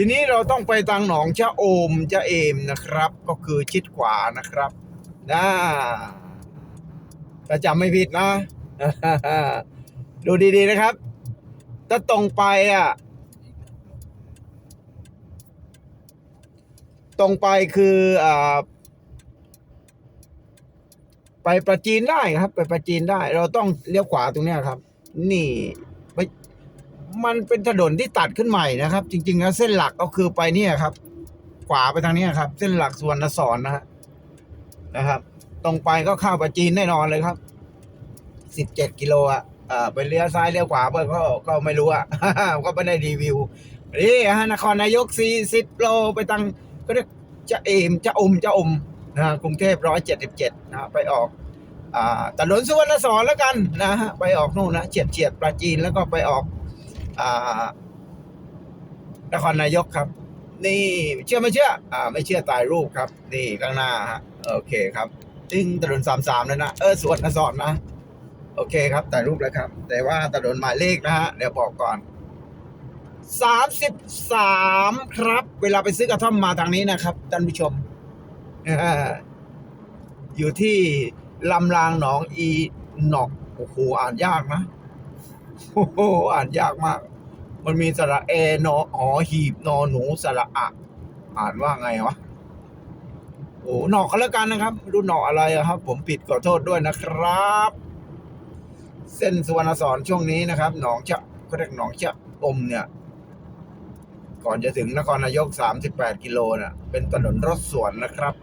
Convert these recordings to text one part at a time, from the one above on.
ทีนี้เราต้องไปทางหนองชะโอมชะเอมนะครับ ก็คือชิดขวานะครับนะถ้าจำไม่ผิดนะ ดูดีๆนะครับ ถ้าตรงไปอะ ตรงไปคืออ่าไปประจีนได้ครับ ไปประจีนได้ เราต้องเลี้ยวขวาตรงเนี้ยครับ นี่ไป มันเป็นถนนที่ตัดขึ้นใหม่นะครับ จริง ๆ แล้วเส้นหลักก็คือไปเนี่ยครับ ขวาไปทางนี้ครับ เส้นหลักสวนนสอนนะฮะนะครับ ตรงไปก็เข้าประจีนแน่นอนเลยครับสิบเจ็ดกิโลอะไปเลี้ยวซ้ายเลี้ยวขวาไปก็ก็ไม่รู้อะก็ไม่ได้รีวิวนี่ฮะนครนายกสี่สิบโลไปทางก็เรียกจะเอมจะอมจะอมนะกรุงเทพร้อยเจ็ดสิบเจ็ดนะไปออกอ่าถนนสุวรรณสอนแล้วกันนะฮะไปออกนู่นนะเฉียดเฉียดปราจีนแล้วก็ไปออก นครนายกครับ นี่เชื่อไม่เชื่อ อ่า ไม่เชื่อตายรูปครับ นี่ข้างหน้าฮะโอเคครับตึงถนนสามสามแล้วนะเออสวนสอนนะโอเคครับถ่ายรูปแล้วครับ แต่ว่าถนนหมายเลขนะฮะเดี๋ยวบอกก่อนสามสิบสามครับ เวลาไปซื้อกระท่อมมาทางนี้นะครับท่านผู้ชมอยู่ที่ลำรางหนองอีหนอกโอ้โหอ่านยากนะ โอ้โหอ่านยากมาก มันมีสระเอนอหอหีบนอหนูสระอะอ่านว่าไงวะโอ้หนอกกันแล้วกันนะครับไม่รู้หนอกอะไรครับ ผมผิดขอโทษด้วยนะครับ เส้นสุวรรณสอนช่วงนี้นะครับ หนองชะเขาเรียกหนองชะอมเนี่ย ก่อนจะถึงนครนายก38กิโลน่ะ เป็นถนนรถสวนนะครับ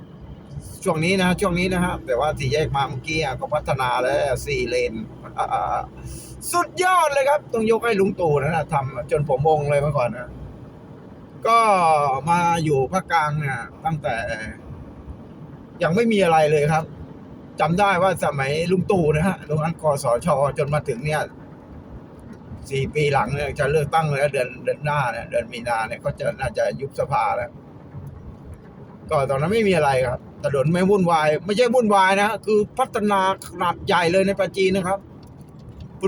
ช่วงนี้นะช่วงนี้นะฮะแต่ว่าสี่แยกมาเมื่อกี้ก็พัฒนาแล้วสี่เลนอ่า สุดยอดเลยครับ ต้องยกให้ลุงตู่นะนะทำจนผมงงเลยเมื่อก่อนนะ ก็มาอยู่ภาคกลางเนี่ยตั้งแต่ ยังไม่มีอะไรเลยครับจำได้ว่าสมัยลุงตู่นะฮะตรงนั้นกสชจนมาถึงเนี่ยสี่ปีหลังเนี่ยจะเลือกตั้งแล้วเดือนเดือนหน้าเนี่ยเดือนมีนาเนี่ยก็จะน่าจะยุบสภาแล้วก็ตอนนั้นไม่มีอะไรครับถนนไม่วุ่นวาย ไม่ใช่วุ่นวายนะคือพัฒนาขนาดใหญ่เลยในปราจีนนะครับ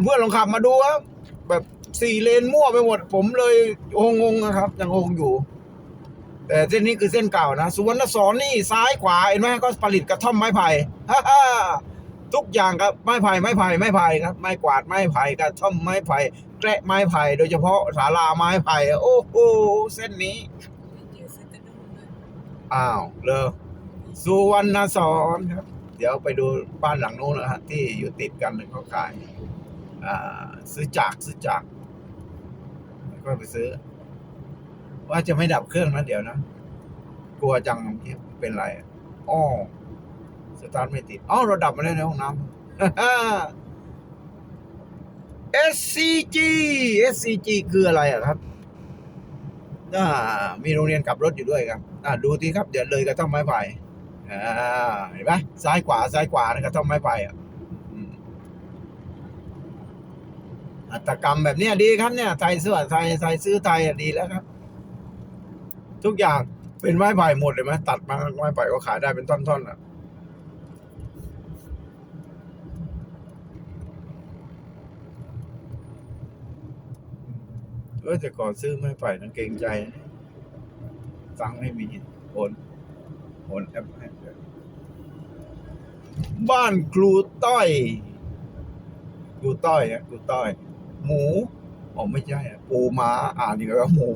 เพื่อนๆลองขับมาดูครับแบบสี่เลนมั่วไปหมด ผมเลยงงๆนะครับยังงงอยู่ แต่เส้นนี้คือเส้นเก่านะสุวรรณสอนนี่ซ้ายขวาเห็นไหมก็ผลิตกระท่อมไม้ไผ่ทุกอย่างครับไม้ไผ่ไม้ไผ่ไม้ไผ่ครับไม้กวาดไม้ไผ่กระท่อมไม้ไผ่แกละไม้ไผ่โดยเฉพาะศาลาไม้ไผ่โอ้โหเส้นนี้อ้าวเลยสุวรรณสอนครับ เดี๋ยวไปดูบ้านหลังนู้นนะฮะที่อยู่ติดกันหนึ่งเขาขาย ซื้อจากซื้อจากก็ไปซื้อ ว่าจะไม่ดับเครื่องนะเดี๋ยวนะ กลัวจังเมื่อกี้เป็นไรอะอ้อสตาร์ทไม่ติดอ๋อเราดับมาแล้วในห้องน้ำ SCG SCG คืออะไรอะครับอ่ามีโรงเรียนกับรถอยู่ด้วยครับอ่าดูทีครับ เดี๋ยวเลยกระท่อมไม้ไผ่อ่าเห็นไหมซ้ายขวาซ้ายขวานะกระท่อมไม้ไผ่อะอืม อัตกรรมแบบนี้ดีครับเนี่ยไทยเสื้อไทยไทยซื้อไทยดีแล้วครับ ทุกอย่างเป็นไม้ไผ่หมดเลยไหมตัดมาไม้ไผ่ก็ขายได้เป็นท่อนๆอะเออแต่ก่อนซื้อไม้ไผ่นังเกรงใจฟังไม่มีโอนโอนแอปให้บ้านครูต้อยครูต้อยอะครูต้อย หมูอ๋อไม่ใช่ปูม้าอ่านดีกว่าหมู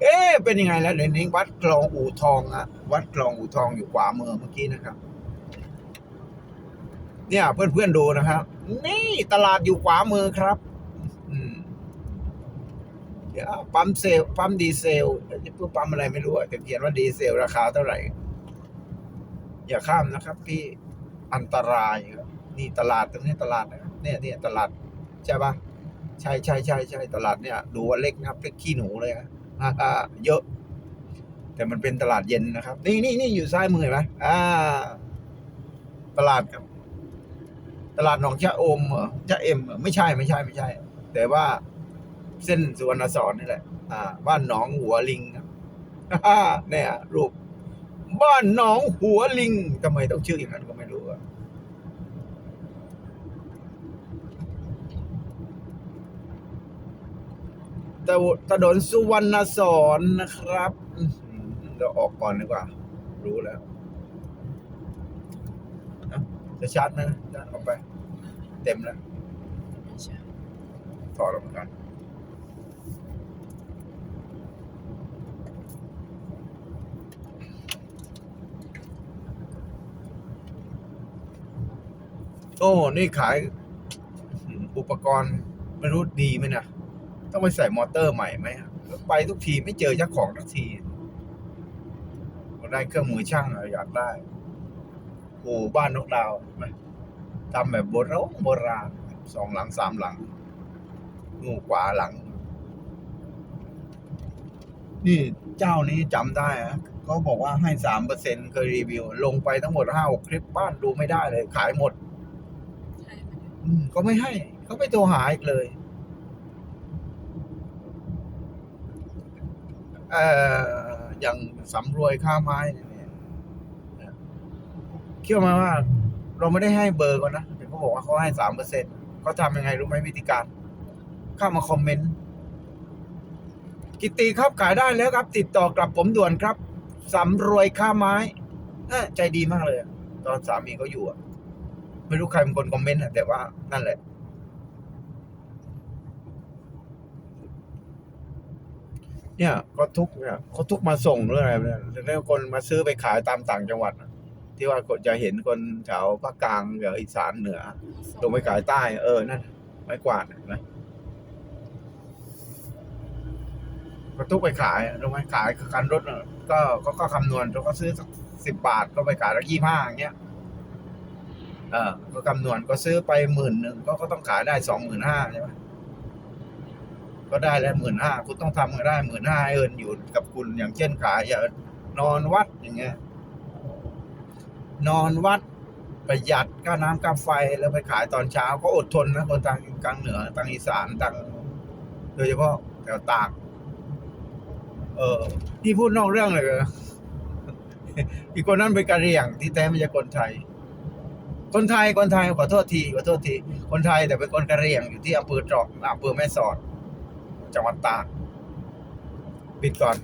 เอ๊ะเป็นยังไงแล้วเดี๋ยวนี้วัดคลองอู่ทองอะวัดคลองอู่ทองอยู่ขวามือเมื่อกี้นะครับ เนี่ย เพื่อนๆดูนะครับ นี่ตลาดอยู่ขวามือครับ อืมเดี๋ยวปั๊มเซลปั๊มดีเซลจะพูดปั๊มอะไรไม่รู้อะแต่เขียนว่าดีเซลราคาเท่าไหร่ อย่าข้ามนะครับ พี่อันตรายครับนี่ตลาดตรงนี้ตลาดนะครับเนี่ยเนี่ยตลาด ใช่ปะใช่ใช่ใช่ใช่ตลาดเนี่ยดูว่าเล็กนะครับเล็กขี้หนูเลยนะอ่าเยอะ แต่มันเป็นตลาดเย็นนะครับ นี่นี่นี่อยู่ซ้ายมือเห็นไหมอ่า ตลาดครับ ตลาดหนองชะอมเหรอชะเอ็มไม่ใช่ไม่ใช่ไม่ใช่ แต่ว่าเส้นสุวรรณสอนนี่แหละ อ่า บ้านหนองหัวลิงครับเนี่ยรูป บ้านหนองหัวลิงทำไมต้องชื่ออย่างนั้นก็ไม่ รู้อะตะวถนนสุวรรณสอนนะครับอื้อหือเราออกก่อนดีกว่า รู้แล้วจะชาร์จนะชาร์จออกไป เต็มแล้วไม่ใช่ถอดออกมากันโอ้ นี่ขายอุปกรณ์ไม่รู้ดีไหมนะ ต้องไปใส่มอเตอร์ใหม่ไหมแล้วไปทุกทีไม่เจอเจ้าของทุกทีได้เครื่องมือช่างอะอยากได้โอ้บ้านนกดาวเห็นไหมทำแบบโบราณโบราณสองหลังสามหลังงูขวาหลัง นี่เจ้านี้จำได้อะเขาบอกว่าให้สามเปอร์เซ็นเคยรีวิว ลงไปทั้งหมดห้าหกคลิปบ้านดูไม่ได้เลย ขายหมดใช่ไหมอืมเขาไม่ให้ เขาไม่โทรหาอีกเลย อ่ออย่างสำรวยค่าไม้เนี่ยเชื่อมาว่า เราไม่ได้ให้เบอร์เขานนะแต่เขาบอกว่าเขาให้สามเปอร์เซ็นต์เขาทำยังไงรู้ไหมวิธีการ เข้ามาคอมเมนต์กิตติครับขายได้แล้วครับ ติดต่อกลับผมด่วนครับสำรวยค่าไม้ใจดีมากเลย ตอนสามีเขาอยู่ไม่รู้ใครเป็นคนคอมเมนต์แต่ว่านั่นแหละ เนี่ยก็ทุกเนี่ยเขาทุกมาส่งหรืออะไรเนี่ยแล้วคนมาซื้อไปขายตามต่างจังหวัดอะที่ว่าจะเห็นคนแถวภาคกลางกับอีสานเหนือลงไปขายใต้ เออนั่นไม้กวาดนะก็ทุกไปขายลงไปขายคันรถน่ะก็ก็ก็คำนวณเขาก็ซื้อสักสิบบาทก็ไปขายละยี่ห้าอย่างเงี้ยเออก็คำนวณก็ซื้อไปหมื่นหนึ่งก็ก็ต้องขายได้สองหมื่นห้าใช่ไหม ก็ได้แล้วหมื่นห้าคุณต้องทำก็ได้หมื่นห้าเอินอยู่กับคุณอย่างเช่นขายอย่านอนวัดอย่างเงี้ย นอนวัดประหยัดค่าน้ำค่าไฟแล้วไปขายตอนเช้าก็อดทนนะคนทางกลางเหนือทางอีสานทางโดยเฉพาะแถวตาก เออที่พูดนอกเรื่องเลยออีกคนนั้นเป็นกะเหรี่ยงที่แท้ไม่ใช่คนไทย คนไทยคนไทยขอโทษทีขอโทษที คนไทยแต่เป็นคนกะเหรี่ยงอยู่ที่อำเภอตรอกอำเภอแม่สอด จังหวัดตากปิดก่อน